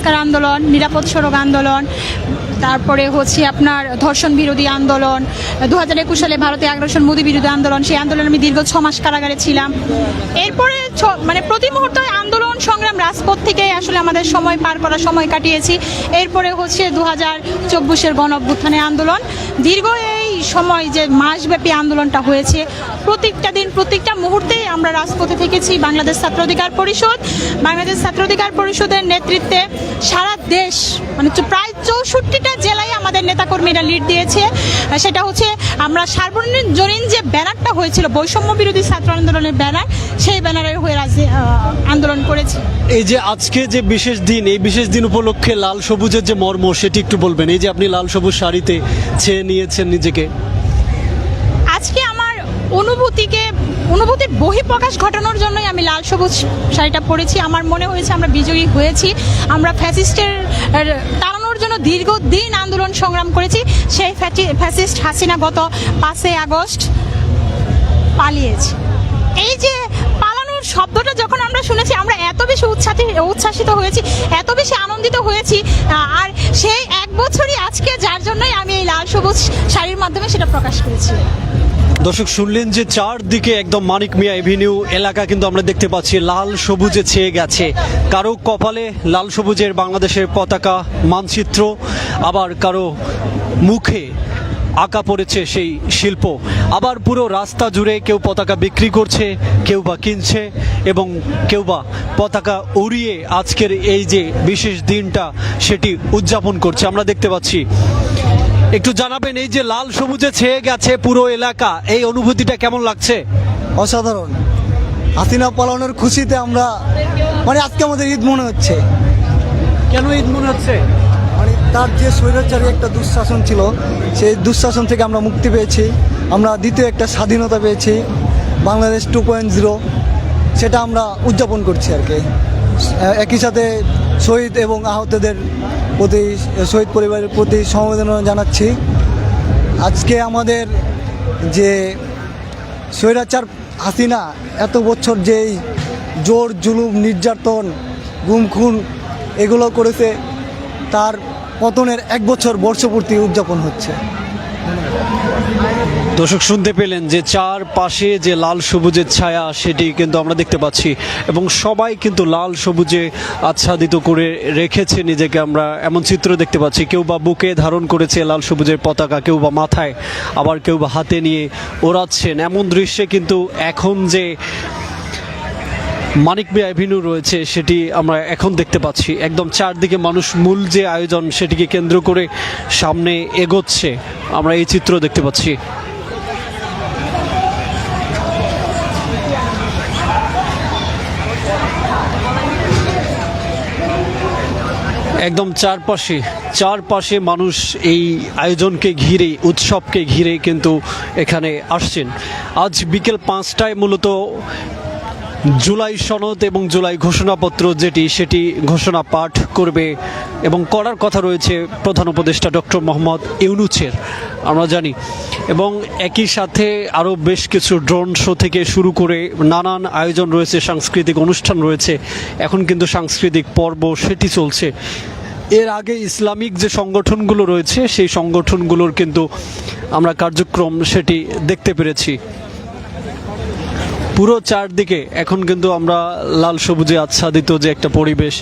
সংস্কার আন্দোলন, নিরাপদ সড়ক আন্দোলন, তারপরে হচ্ছে আপনার ধর্ষণ বিরোধী আন্দোলন দু হাজার একুশ সালে ভারতে আগ্রাসন মোদী বিরোধী আন্দোলন, সেই আন্দোলনে আমি দীর্ঘ ছ মাস কারাগারে ছিলাম। এরপরে মানে প্রতি মুহূর্তে আন্দোলন, সংগ্রাম, রাজপথ থেকে আসলে আমাদের সময় পার করার সময় কাটিয়েছি। এরপরে হচ্ছে দু হাজার চব্বিশের গণ আন্দোলন। দীর্ঘ এই সময় যে মাসব্যাপী আন্দোলনটা হয়েছে প্রত্যেকটা দিন, প্রত্যেকটা মুহূর্তে আমরা রাজপথে থেকেছি বাংলাদেশ ছাত্র অধিকার পরিষদ। বাংলাদেশ ছাত্র অধিকার পরিষদের নেতৃত্বে সারা দেশ মানে প্রায় চৌষট্টিটা জেলায় আমাদের নেতাকর্মীরা লিড দিয়েছে। সেটা হচ্ছে আমরা সার্বজনীন যে ব্যানারটা হয়েছিল, বৈষম্য বিরোধী ছাত্র আন্দোলনের ব্যানার, সেই ব্যানারের হয়ে আন্দোলন করেছি। এই যে আজকে যে বিশেষ দিন, এই বিশেষ দিন উপলক্ষে লাল সবুজের যে মর্ম, সেটি একটু বলবেন। এই যে আপনি লাল সবুজ শাড়িতে ছেয়ে নিয়েছেন নিজেকে। অনুভূতিকে, অনুভূতির বহিঃপ্রকাশ ঘটানোর জন্যই আমি লাল সবুজ শাড়িটা পরেছি। আমার মনে হয়েছে আমরা বিজয়ী হয়েছি। আমরা ফ্যাসিস্টের তাড়ানোর জন্য দীর্ঘদিন আন্দোলন সংগ্রাম করেছি। সেই ফ্যাসিস্ট হাসিনা গত পাঁচই আগস্ট পালিয়েছে। এই যে পালানোর শব্দটা যখন আমরা শুনেছি, আমরা এত বেশি উচ্ছ্বাসিত উচ্ছ্বাসিত হয়েছি, এত বেশি আনন্দিত হয়েছি আর সেই এক বছরই আজকে, যার জন্যই আমি এই লাল সবুজ শাড়ির মাধ্যমে সেটা প্রকাশ করেছি। দর্শক, শুনলেন যে চারদিকে একদম মানিক মিয়া এভিনিউ এলাকা কিন্তু আমরা দেখতে পাচ্ছি, লাল সবুজে ছেয়ে গেছে। কারও কপালে লাল সবুজের বাংলাদেশের পতাকা, মানচিত্র, আবার কারও মুখে আঁকা পড়েছে সেই শিল্প। আবার পুরো রাস্তা জুড়ে কেউ পতাকা বিক্রি করছে, কেউ বা কিনছে, এবং কেউ বা পতাকা উড়িয়ে আজকের এই যে বিশেষ দিনটা, সেটি উদযাপন করছে। আমরা দেখতে পাচ্ছি একটু জানাবেন এই যে লাল সবুজে ছেয়ে গেছে পুরো এলাকা এই অনুভূতিটা কেমন লাগছে? অসাধারণ। হাসিনা পালানোর খুশিতে আমরা মানে আজকে আমাদের ঈদ মনে হচ্ছে। কেন ঈদ মনে হচ্ছে? মানে তার যে স্বৈরাচারী একটা দুঃশাসন ছিল সেই দুঃশাসন থেকে আমরা মুক্তি পেয়েছি। আমরা দ্বিতীয় একটা স্বাধীনতা পেয়েছি বাংলাদেশ টু পয়েন্ট জিরো। সেটা আমরা উদযাপন করছি আর কি। একই সাথে শহীদ এবং আহতদের প্রতি শহীদ পরিবারের প্রতি সমবেদনা জানাচ্ছি। আজকে আমাদের যে স্বৈরাচার হাসিনা, এত বছর যেই জোর, জুলুম, নির্যাতন, গুমখুন এগুলো করেছে, তার পতনের এক বছর বর্ষপূর্তি উদযাপন হচ্ছে। দর্শক, শুনতে পেলেন যে চার পাশে যে লাল সবুজের ছায়া, সেটি কিন্তু আমরা দেখতে পাচ্ছি। এবং সবাই কিন্তু লাল সবুজে আচ্ছাদিত করে রেখেছে নিজেকে। আমরা এমন চিত্র দেখতে পাচ্ছি, কেউ বা বুকে ধারণ করেছে লাল সবুজের পতাকা, কেউ বা মাথায় আবার কেউ বা হাতে নিয়ে ওড়াচ্ছেন। এমন দৃশ্যে কিন্তু এখন যে মানিক বে অ্যাভিনিউ রয়েছে, সেটি আমরা এখন দেখতে পাচ্ছি। একদম চারদিকে মানুষ মূল যে আয়োজন, সেটিকে কেন্দ্র করে সামনে এগোচ্ছে। আমরা এই চিত্র দেখতে পাচ্ছি। একদম চারপাশে চারপাশে মানুষ এই আয়োজনকে ঘিরে, উৎসবকে ঘিরে কিন্তু এখানে আসছেন। আজ বিকেল পাঁচটায় মূলত জুলাই সনদ এবং জুলাই ঘোষণাপত্র যেটি, সেটি ঘোষণা পাঠ করবে এবং করার কথা রয়েছে প্রধান উপদেষ্টা ডক্টর মোহাম্মদ ইউনুচের আমরা জানি এবং একই সাথে আরও বেশ কিছু ড্রোন শো থেকে শুরু করে নানান আয়োজন রয়েছে, সাংস্কৃতিক অনুষ্ঠান রয়েছে। এখন কিন্তু সাংস্কৃতিক পর্ব সেটি চলছে। এর আগে ইসলামিক যে সংগঠনগুলো রয়েছে, সেই সংগঠনগুলোর কিন্তু আমরা কার্যক্রম সেটি দেখতে পেরেছি। পুরো চারদিকে এখন কিন্তু আমরা লাল সবুজে আচ্ছাদিত যে একটা পরিবেশ,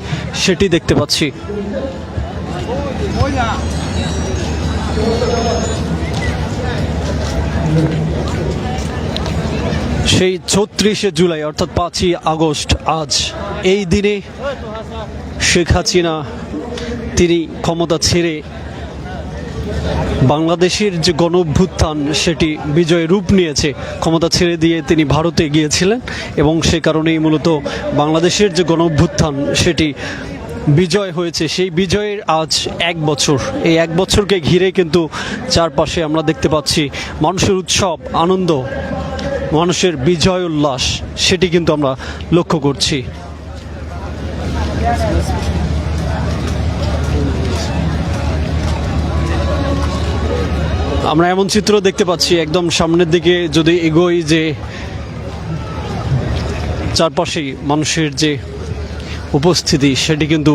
সেটি দেখতে পাচ্ছি। সেই ছত্রিশে জুলাই, অর্থাৎ পাঁচই আগস্ট, আজ এই দিনে শেখ হাসিনা, তিনি ক্ষমতা ছেড়ে বাংলাদেশের যে গণ সেটি বিজয় রূপ নিয়েছে, ক্ষমতা ছেড়ে দিয়ে তিনি ভারতে গিয়েছিলেন এবং সে কারণেই মূলত বাংলাদেশের যে গণ সেটি বিজয় হয়েছে। সেই বিজয়ের আজ এক বছর। এই এক বছরকে ঘিরে কিন্তু চারপাশে আমরা দেখতে পাচ্ছি মানুষের উৎসব, আনন্দ মানুষের বিজয় উল্লাস, সেটি কিন্তু আমরা লক্ষ্য করছি। আমরা এমন চিত্র দেখতে পাচ্ছি, একদম সামনের দিকে যদি এগোই যে চারপাশেই মানুষের যে উপস্থিতি, সেটি কিন্তু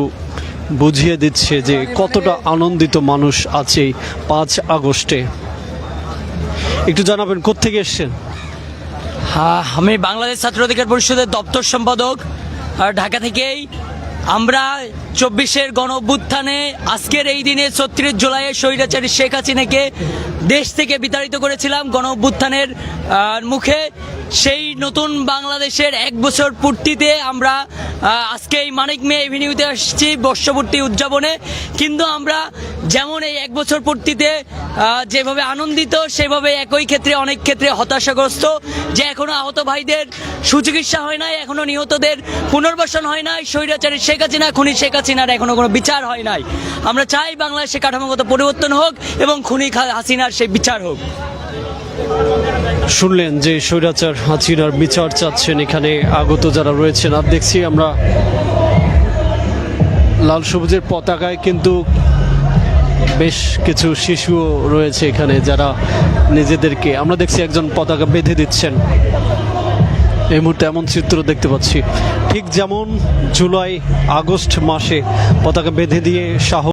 বুঝিয়ে দিচ্ছে যে কতটা আনন্দিত মানুষ আছে পাঁচ আগস্টে। একটু জানাবেন, কোত্থেকে এসছেন? আমি বাংলাদেশ ছাত্র অধিকার পরিষদের দপ্তর সম্পাদক। ঢাকা থেকেই আমরা চব্বিশের গণ অভ্যুত্থানে আজকের এই দিনে ছত্রিশ জুলাইয়ে স্বৈরাচারী শেখ হাসিনাকে দেশ থেকে বিতাড়িত করেছিলাম গণ অভ্যুত্থানের মুখে। সেই নতুন বাংলাদেশের এক বছর পূর্তিতে আমরা আজকে এই মানিক মে এভিনিউতে আসছি বর্ষপূর্তি উদযাপনে। কিন্তু আমরা যেমন এই এক বছর পূর্তিতে যেভাবে আনন্দিত, সেভাবে একই ক্ষেত্রে, অনেক ক্ষেত্রে হতাশাগ্রস্ত যে এখনও আহত ভাইদের সুচিকিৎসা হয় নাই, এখনও নিহতদের পুনর্বাসন হয় নাই, স্বৈরাচারী শেখ হাসিনা, খুনি শেখ হাসিনার এখনও কোনো বিচার হয় নাই। আমরা চাই বাংলাদেশে কাঠামোগত পরিবর্তন হোক এবং খুনি হাসিনার সেই বিচার হোক। শুনলেন যে স্বৈরাচার হাসিনার বিচার চাচ্ছেন এখানে আগত যারা রয়েছেন। আর দেখছি আমরা লাল সবুজের পতাকায় কিন্তু বেশ কিছু শিশুও রয়েছে এখানে যারা নিজেদেরকে, আমরা দেখছি একজন পতাকা বেঁধে দিচ্ছেন। এই মুহূর্তে এমন চিত্র দেখতে পাচ্ছি। ঠিক যেমন জুলাই আগস্ট মাসে পতাকা বেঁধে দিয়ে সাহস